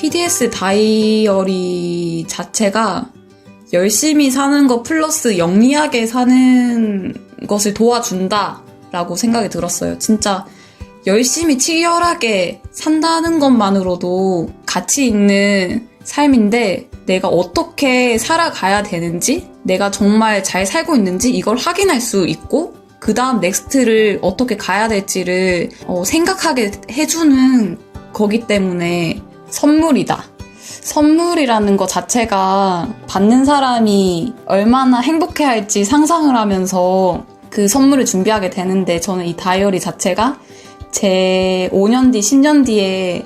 PDS 다이어리 자체가 열심히 사는 것 플러스 영리하게 사는 것을 도와준다라고 생각이 들었어요. 진짜 열심히 치열하게 산다는 것만으로도 가치 있는 삶인데 내가 어떻게 살아가야 되는지 내가 정말 잘 살고 있는지 이걸 확인할 수 있고 그 다음 넥스트를 어떻게 가야 될지를 어, 생각하게 해주는 거기 때문에 선물이다. 선물이라는 것 자체가 받는 사람이 얼마나 행복해 할지 상상을 하면서 그 선물을 준비하게 되는데 저는 이 다이어리 자체가 제 5년 뒤, 10년 뒤에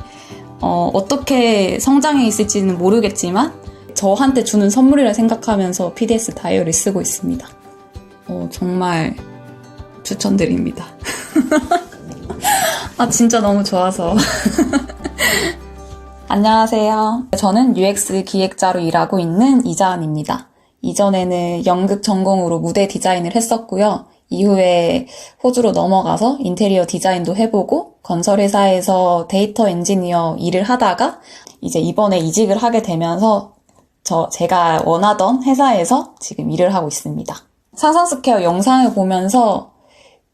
어, 어떻게 성장해 있을지는 모르겠지만 저한테 주는 선물이라 생각하면서 PDS 다이어리 쓰고 있습니다. 어, 정말 추천드립니다. 아, 진짜 너무 좋아서. 안녕하세요. 저는 UX 기획자로 일하고 있는 이자은입니다. 이전에는 연극 전공으로 무대 디자인을 했었고요. 이후에 호주로 넘어가서 인테리어 디자인도 해보고 건설회사에서 데이터 엔지니어 일을 하다가 이제 이번에 이직을 하게 되면서 저 제가 원하던 회사에서 지금 일을 하고 있습니다. 상상스퀘어 영상을 보면서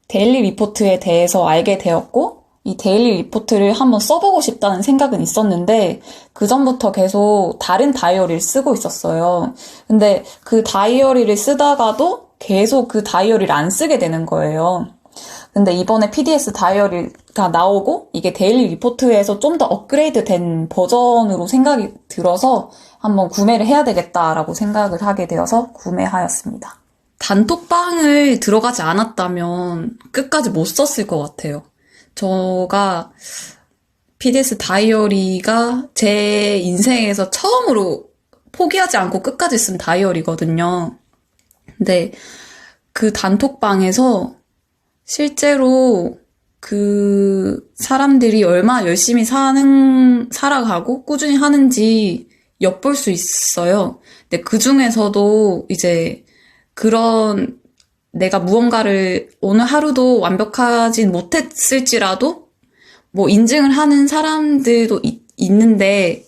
데일리 리포트에 대해서 알게 되었고 이 데일리 리포트를 한번 써보고 싶다는 생각은 있었는데 그 전부터 계속 다른 다이어리를 쓰고 있었어요. 근데 그 다이어리를 쓰다가도 계속 그 다이어리를 안 쓰게 되는 거예요. 근데 이번에 PDS 다이어리가 나오고 이게 데일리 리포트에서 좀 더 업그레이드 된 버전으로 생각이 들어서 한번 구매를 해야 되겠다라고 생각을 하게 되어서 구매하였습니다. 단톡방을 들어가지 않았다면 끝까지 못 썼을 것 같아요. 저가 PDS 다이어리가 제 인생에서 처음으로 포기하지 않고 끝까지 쓴 다이어리거든요. 근데 그 단톡방에서 실제로 그 사람들이 얼마나 열심히 사는, 살아가고 꾸준히 하는지 엿볼 수 있어요. 근데 그 중에서도 이제 그런 내가 무언가를 오늘 하루도 완벽하진 못했을지라도 뭐 인증을 하는 사람들도 이, 있는데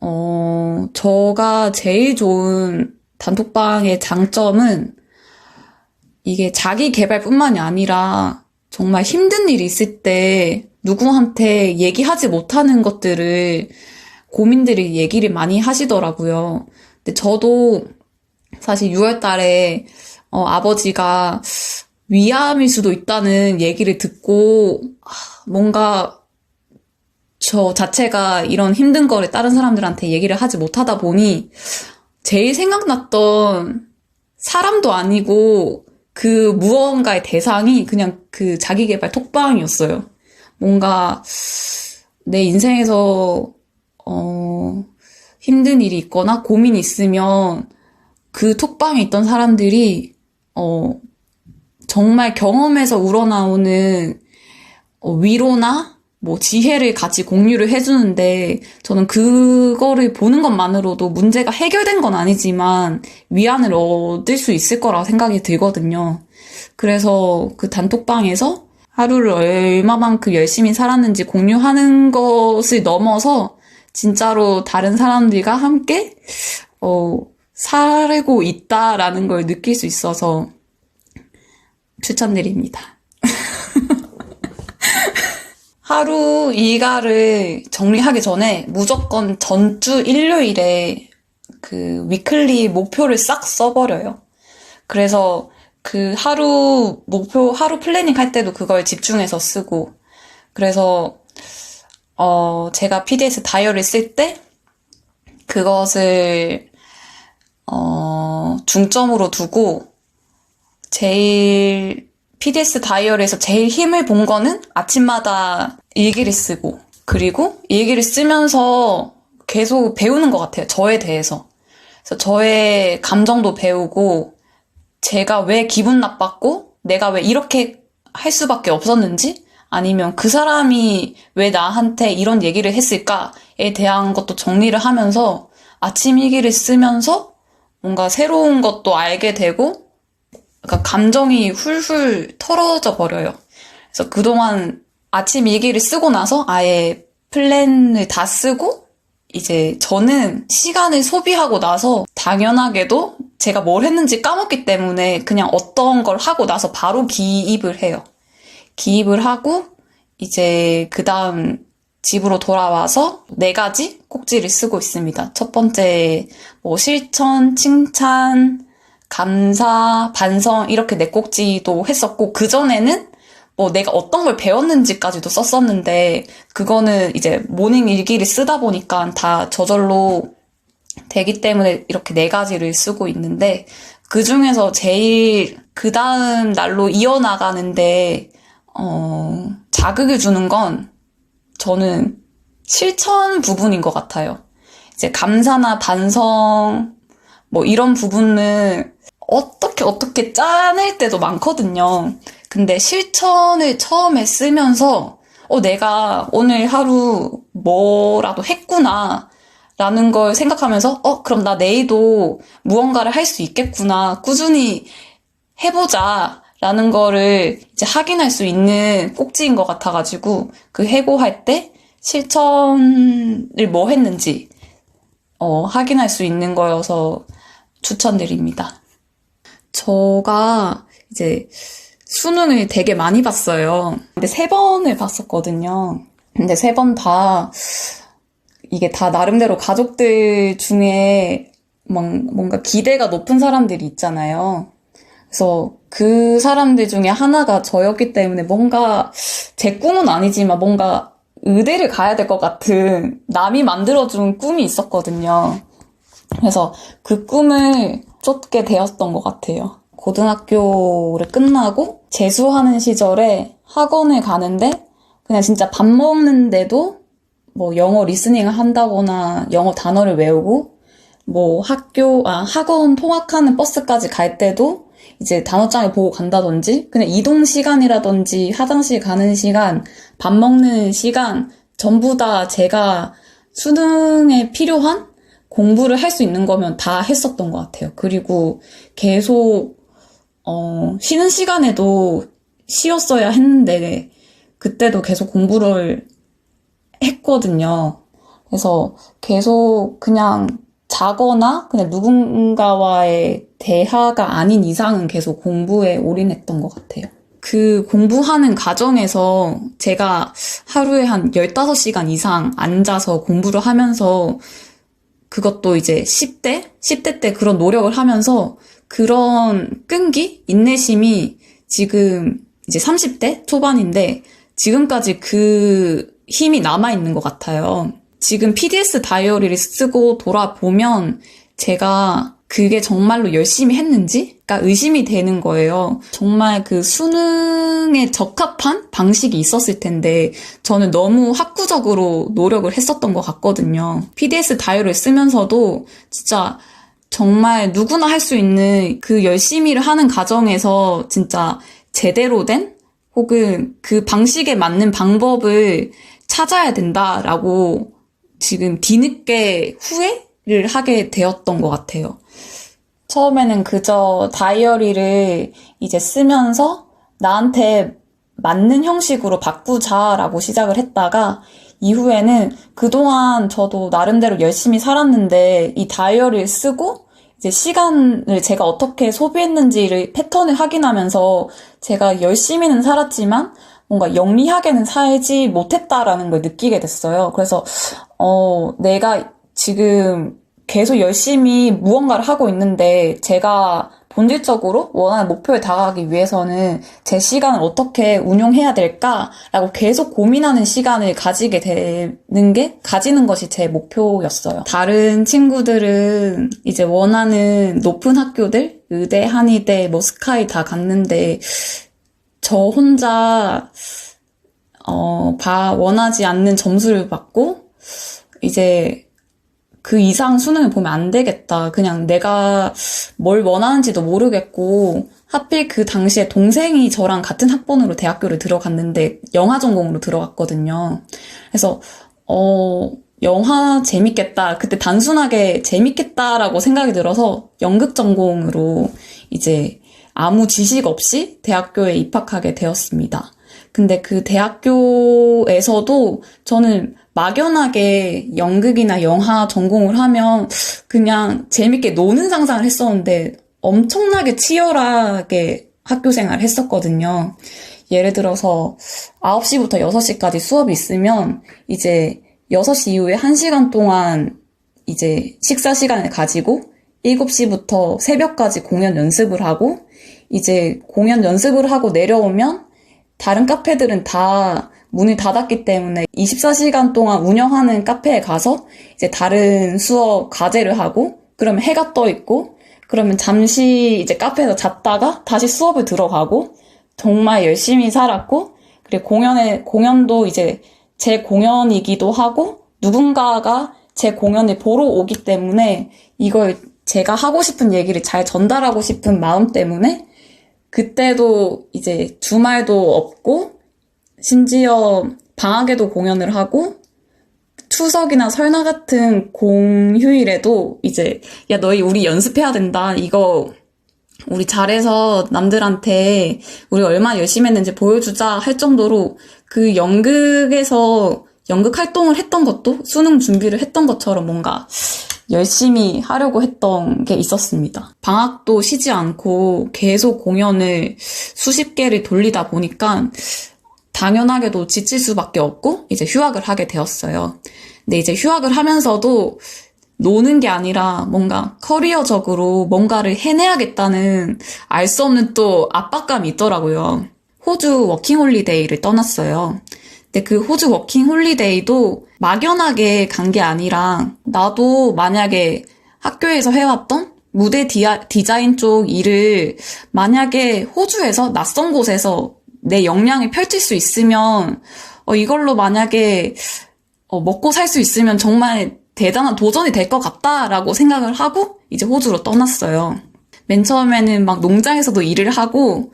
어 저가 제일 좋은 단톡방의 장점은 이게 자기 개발뿐만이 아니라 정말 힘든 일이 있을 때 누구한테 얘기하지 못하는 것들을 고민들이 얘기를 많이 하시더라고요. 근데 저도 사실 6월 달에 어, 아버지가 위암일 수도 있다는 얘기를 듣고 뭔가 저 자체가 이런 힘든 거를 다른 사람들한테 얘기를 하지 못하다 보니 제일 생각났던 사람도 아니고 그 무언가의 대상이 그냥 그 자기개발 톡방이었어요. 뭔가 내 인생에서 어 힘든 일이 있거나 고민이 있으면 그 톡방에 있던 사람들이 어, 정말 경험에서 우러나오는 어, 위로나 뭐 지혜를 같이 공유를 해주는데 저는 그거를 보는 것만으로도 문제가 해결된 건 아니지만 위안을 얻을 수 있을 거라고 생각이 들거든요. 그래서 그 단톡방에서 하루를 얼마만큼 열심히 살았는지 공유하는 것을 넘어서 진짜로 다른 사람들과 함께 어, 살고 있다라는 걸 느낄 수 있어서 추천드립니다. 하루 일과를 정리하기 전에 무조건 전주 일요일에 그 위클리 목표를 싹 써버려요. 그래서 그 하루 목표, 하루 플래닝 할 때도 그걸 집중해서 쓰고, 그래서, 어, 제가 PDS 다이어리 쓸 때, 그것을 어, 중점으로 두고 제일 PDS 다이어리에서 제일 힘을 본 거는 아침마다 일기를 쓰고 그리고 일기를 쓰면서 계속 배우는 것 같아요. 저에 대해서. 그래서 저의 감정도 배우고 제가 왜 기분 나빴고 내가 왜 이렇게 할 수밖에 없었는지 아니면 그 사람이 왜 나한테 이런 얘기를 했을까에 대한 것도 정리를 하면서 아침 일기를 쓰면서 뭔가 새로운 것도 알게 되고, 그러니까 감정이 훌훌 털어져 버려요. 그래서 그동안 아침 일기를 쓰고 나서 아예 플랜을 다 쓰고, 이제 저는 시간을 소비하고 나서 당연하게도 제가 뭘 했는지 까먹기 때문에 그냥 어떤 걸 하고 나서 바로 기입을 해요. 기입을 하고 이제 그 다음 집으로 돌아와서 네 가지 꼭지를 쓰고 있습니다. 첫 번째, 뭐 실천, 칭찬, 감사, 반성, 이렇게 네 꼭지도 했었고, 그전에는 뭐 내가 어떤 걸 배웠는지까지도 썼었는데, 그거는 이제 모닝 일기를 쓰다 보니까 다 저절로 되기 때문에 이렇게 네 가지를 쓰고 있는데, 그 중에서 제일 그 다음 날로 이어나가는데, 어, 자극을 주는 건 저는 실천 부분인 것 같아요. 이제 감사나 반성, 뭐 이런 부분은 어떻게 어떻게 짜낼 때도 많거든요. 근데 실천을 처음에 쓰면서, 어, 내가 오늘 하루 뭐라도 했구나. 라는 걸 생각하면서, 어, 그럼 나 내일도 무언가를 할 수 있겠구나. 꾸준히 해보자. 라는 거를 이제 확인할 수 있는 꼭지인 것 같아가지고, 그 해고할 때 실천을 뭐 했는지, 어, 확인할 수 있는 거여서 추천드립니다. 저가 이제 수능을 되게 많이 봤어요. 근데 세 번을 봤었거든요. 근데 세 번 다, 이게 다 나름대로 가족들 중에 막 뭔가 기대가 높은 사람들이 있잖아요. 그래서 그 사람들 중에 하나가 저였기 때문에 뭔가 제 꿈은 아니지만 뭔가 의대를 가야 될 것 같은 남이 만들어준 꿈이 있었거든요. 그래서 그 꿈을 쫓게 되었던 것 같아요. 고등학교를 끝나고 재수하는 시절에 학원을 가는데 그냥 진짜 밥 먹는데도 뭐 영어 리스닝을 한다거나 영어 단어를 외우고 뭐 학교, 아, 학원 통학하는 버스까지 갈 때도 이제 단어장을 보고 간다든지 그냥 이동 시간이라든지 화장실 가는 시간, 밥 먹는 시간 전부 다 제가 수능에 필요한 공부를 할 수 있는 거면 다 했었던 것 같아요. 그리고 계속 어, 쉬는 시간에도 쉬었어야 했는데 그때도 계속 공부를 했거든요. 그래서 계속 그냥 자거나 그냥 누군가와의 대화가 아닌 이상은 계속 공부에 올인했던 것 같아요. 그 공부하는 과정에서 제가 하루에 한 15시간 이상 앉아서 공부를 하면서 그것도 이제 10대? 10대 때 그런 노력을 하면서 그런 끈기? 인내심이 지금 이제 30대 초반인데 지금까지 그 힘이 남아있는 것 같아요. 지금 PDS 다이어리를 쓰고 돌아보면 제가 그게 정말로 열심히 했는지 가 의심이 되는 거예요. 정말 그 수능에 적합한 방식이 있었을 텐데 저는 너무 학구적으로 노력을 했었던 것 같거든요. PDS 다이어리를 쓰면서도 진짜 정말 누구나 할 수 있는 그 열심히를 하는 과정에서 진짜 제대로 된 혹은 그 방식에 맞는 방법을 찾아야 된다라고 지금 뒤늦게 후회를 하게 되었던 것 같아요. 처음에는 그저 다이어리를 이제 쓰면서 나한테 맞는 형식으로 바꾸자라고 시작을 했다가 이후에는 그동안 저도 나름대로 열심히 살았는데 이 다이어리를 쓰고 이제 시간을 제가 어떻게 소비했는지를 패턴을 확인하면서 제가 열심히는 살았지만 뭔가 영리하게는 살지 못했다라는 걸 느끼게 됐어요. 그래서 어 내가 지금 계속 열심히 무언가를 하고 있는데 제가 본질적으로 원하는 목표에 다가가기 위해서는 제 시간을 어떻게 운용해야 될까라고 계속 고민하는 시간을 가지게 되는 게 가지는 것이 제 목표였어요. 다른 친구들은 이제 원하는 높은 학교들 의대, 한의대, 뭐 스카이 다 갔는데 저 혼자 어, 봐 원하지 않는 점수를 받고 이제 그 이상 수능을 보면 안 되겠다. 그냥 내가 뭘 원하는지도 모르겠고, 하필 그 당시에 동생이 저랑 같은 학번으로 대학교를 들어갔는데, 영화 전공으로 들어갔거든요. 그래서, 어, 영화 재밌겠다. 그때 단순하게 재밌겠다라고 생각이 들어서 연극 전공으로 이제 아무 지식 없이 대학교에 입학하게 되었습니다. 근데 그 대학교에서도 저는 막연하게 연극이나 영화 전공을 하면 그냥 재밌게 노는 상상을 했었는데 엄청나게 치열하게 학교 생활을 했었거든요. 예를 들어서 9시부터 6시까지 수업이 있으면 이제 6시 이후에 1시간 동안 이제 식사 시간을 가지고 7시부터 새벽까지 공연 연습을 하고 이제 공연 연습을 하고 내려오면 다른 카페들은 다 문을 닫았기 때문에 24시간 동안 운영하는 카페에 가서 이제 다른 수업 과제를 하고 그러면 해가 떠 있고 그러면 잠시 이제 카페에서 잤다가 다시 수업을 들어가고 정말 열심히 살았고 그리고 공연에 공연도 이제 제 공연이기도 하고 누군가가 제 공연을 보러 오기 때문에 이걸 제가 하고 싶은 얘기를 잘 전달하고 싶은 마음 때문에 그때도 이제 주말도 없고 심지어 방학에도 공연을 하고 추석이나 설날 같은 공휴일에도 이제 야 너희 우리 연습해야 된다. 이거 우리 잘해서 남들한테 우리 얼마나 열심히 했는지 보여주자. 할 정도로 그 연극에서 연극 활동을 했던 것도 수능 준비를 했던 것처럼 뭔가 열심히 하려고 했던 게 있었습니다. 방학도 쉬지 않고 계속 공연을 수십 개를 돌리다 보니까 당연하게도 지칠 수밖에 없고 이제 휴학을 하게 되었어요. 근데 이제 휴학을 하면서도 노는 게 아니라 뭔가 커리어적으로 뭔가를 해내야겠다는 알 수 없는 또 압박감이 있더라고요. 호주 워킹홀리데이를 떠났어요. 근데 그 호주 워킹 홀리데이도 막연하게 간 게 아니라 나도 만약에 학교에서 해왔던 무대 디아, 디자인 쪽 일을 만약에 호주에서 낯선 곳에서 내 역량을 펼칠 수 있으면 어, 이걸로 만약에 어, 먹고 살 수 있으면 정말 대단한 도전이 될 것 같다라고 생각을 하고 이제 호주로 떠났어요. 맨 처음에는 막 농장에서도 일을 하고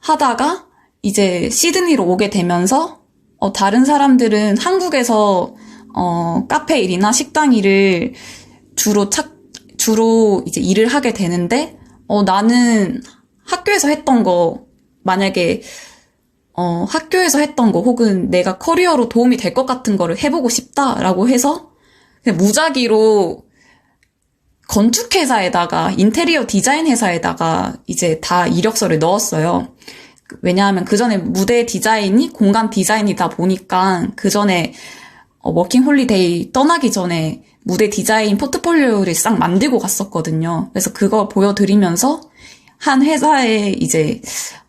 하다가 이제 시드니로 오게 되면서 어, 다른 사람들은 한국에서 어, 카페 일이나 식당 일을 주로 착 주로 이제 일을 하게 되는데 어, 나는 학교에서 했던 거 만약에 어, 학교에서 했던 거 혹은 내가 커리어로 도움이 될 것 같은 거를 해보고 싶다라고 해서 무작위로 건축 회사에다가 인테리어 디자인 회사에다가 이제 다 이력서를 넣었어요. 왜냐하면 그 전에 무대 디자인이 공간 디자인이다 보니까 그 전에 어, 워킹 홀리데이 떠나기 전에 무대 디자인 포트폴리오를 싹 만들고 갔었거든요. 그래서 그거 보여드리면서 한 회사에 이제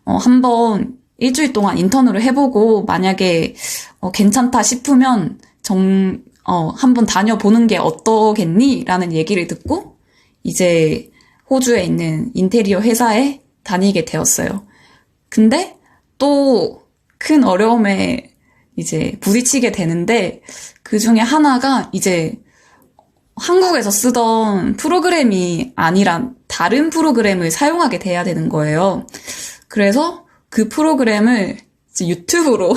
어, 한번 일주일 동안 인턴으로 해보고 만약에 어, 괜찮다 싶으면 정, 어, 한번 다녀보는 게 어떠겠니? 라는 얘기를 듣고 이제 호주에 있는 인테리어 회사에 다니게 되었어요. 근데 또 큰 어려움에 이제 부딪히게 되는데 그 중에 하나가 이제 한국에서 쓰던 프로그램이 아니라 다른 프로그램을 사용하게 돼야 되는 거예요. 그래서 그 프로그램을 유튜브로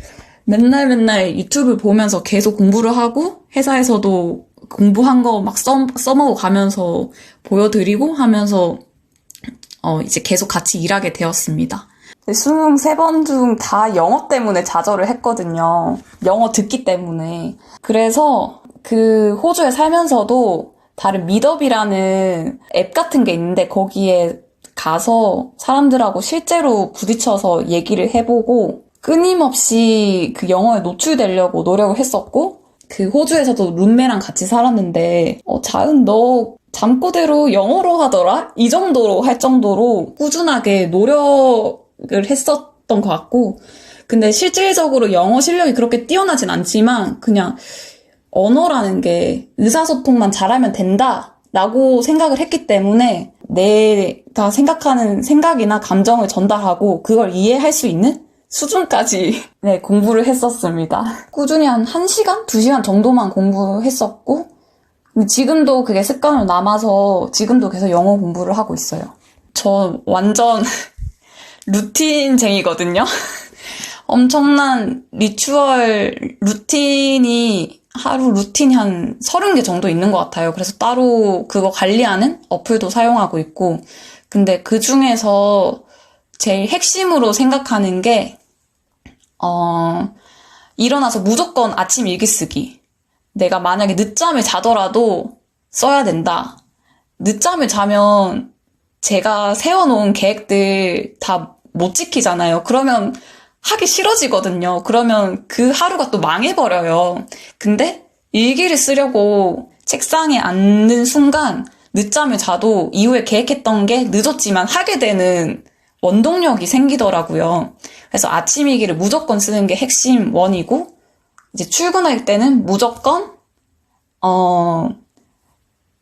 맨날 맨날 유튜브 보면서 계속 공부를 하고 회사에서도 공부한 거 막 써먹어 가면서 보여드리고 하면서 어 이제 계속 같이 일하게 되었습니다. 수능 세 번 중 다 영어 때문에 좌절을 했거든요. 영어 듣기 때문에. 그래서 그 호주에 살면서도 다른 미더비라는 앱 같은 게 있는데 거기에 가서 사람들하고 실제로 부딪혀서 얘기를 해보고 끊임없이 그 영어에 노출되려고 노력을 했었고 그 호주에서도 룸메랑 같이 살았는데 어 자은 너 잠꼬대로 영어로 하더라? 이 정도로 할 정도로 꾸준하게 노력 을 했었던 것 같고, 근데 실질적으로 영어 실력이 그렇게 뛰어나진 않지만, 그냥 언어라는 게 의사소통만 잘하면 된다! 라고 생각을 했기 때문에, 내가 생각하는 생각이나 감정을 전달하고, 그걸 이해할 수 있는 수준까지 네, 공부를 했었습니다. 꾸준히 한 1시간? 2시간 정도만 공부했었고, 지금도 그게 습관으로 남아서 지금도 계속 영어 공부를 하고 있어요. 저 완전 루틴쟁이거든요. 엄청난 리추얼 루틴이 하루 루틴이 한 30개 정도 있는 것 같아요. 그래서 따로 그거 관리하는 어플도 사용하고 있고. 근데 그 중에서 제일 핵심으로 생각하는 게, 어, 일어나서 무조건 아침 일기 쓰기. 내가 만약에 늦잠을 자더라도 써야 된다. 늦잠을 자면 제가 세워놓은 계획들 다 못 지키잖아요. 그러면 하기 싫어지거든요. 그러면 그 하루가 또 망해버려요. 근데 일기를 쓰려고 책상에 앉는 순간 늦잠을 자도 이후에 계획했던 게 늦었지만 하게 되는 원동력이 생기더라고요. 그래서 아침 일기를 무조건 쓰는 게 핵심 원이고, 이제 출근할 때는 무조건, 어,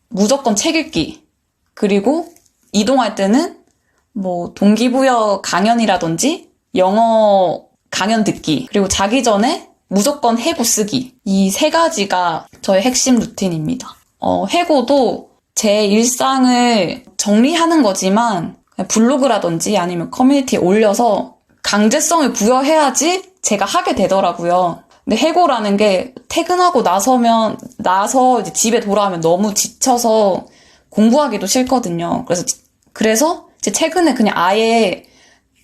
무조건 책 읽기. 그리고 이동할 때는 뭐 동기부여 강연이라든지 영어 강연 듣기. 그리고 자기 전에 무조건 해고 쓰기. 이 세 가지가 저의 핵심 루틴입니다. 어, 해고도 제 일상을 정리하는 거지만 블로그라든지 아니면 커뮤니티에 올려서 강제성을 부여해야지 제가 하게 되더라고요. 근데 해고라는 게 퇴근하고 나서면 나서 집에 돌아오면 너무 지쳐서 공부하기도 싫거든요. 그래서 그래서 제 최근에 그냥 아예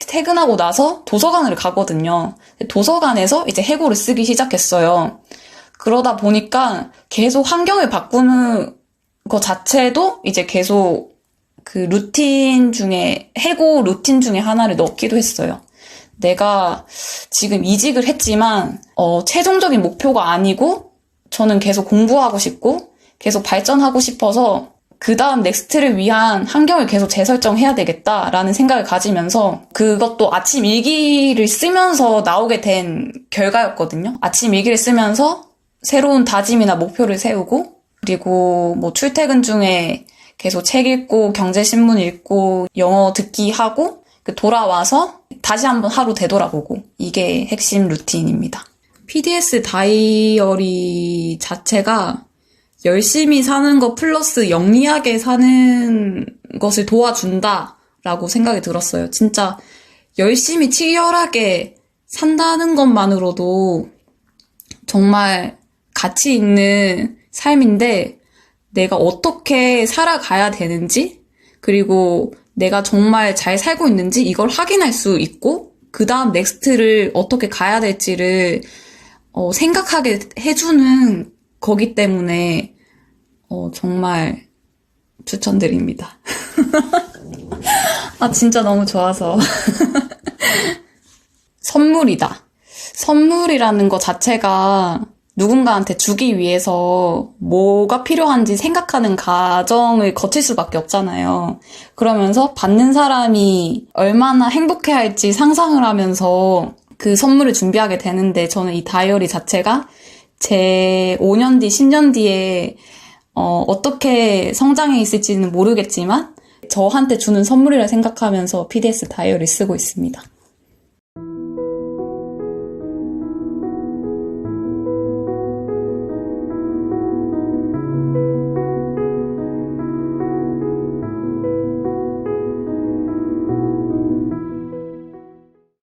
퇴근하고 나서 도서관을 가거든요. 도서관에서 이제 해고를 쓰기 시작했어요. 그러다 보니까 계속 환경을 바꾸는 것 자체도 이제 계속 그 루틴 중에, 해고 루틴 중에 하나를 넣기도 했어요. 내가 지금 이직을 했지만, 어, 최종적인 목표가 아니고, 저는 계속 공부하고 싶고, 계속 발전하고 싶어서, 그 다음 넥스트를 위한 환경을 계속 재설정해야 되겠다라는 생각을 가지면서, 그것도 아침 일기를 쓰면서 나오게 된 결과였거든요. 아침 일기를 쓰면서 새로운 다짐이나 목표를 세우고, 그리고 뭐 출퇴근 중에 계속 책 읽고 경제신문 읽고 영어 듣기 하고 그 돌아와서 다시 한번 하루 되돌아보고 이게 핵심 루틴입니다. PDS 다이어리 자체가 열심히 사는 것 플러스 영리하게 사는 것을 도와준다라고 생각이 들었어요. 진짜 열심히 치열하게 산다는 것만으로도 정말 가치 있는 삶인데 내가 어떻게 살아가야 되는지 그리고 내가 정말 잘 살고 있는지 이걸 확인할 수 있고 그 다음 넥스트를 어떻게 가야 될지를 어, 생각하게 해주는 거기 때문에 어, 정말 추천드립니다. 아 진짜 너무 좋아서 선물이다. 선물이라는 것 자체가 누군가한테 주기 위해서 뭐가 필요한지 생각하는 과정을 거칠 수밖에 없잖아요. 그러면서 받는 사람이 얼마나 행복해 할지 상상을 하면서 그 선물을 준비하게 되는데 저는 이 다이어리 자체가 제 5년 뒤, 10년 뒤에 어, 어떻게 성장해 있을지는 모르겠지만 저한테 주는 선물이라 생각하면서 PDS 다이어리 쓰고 있습니다.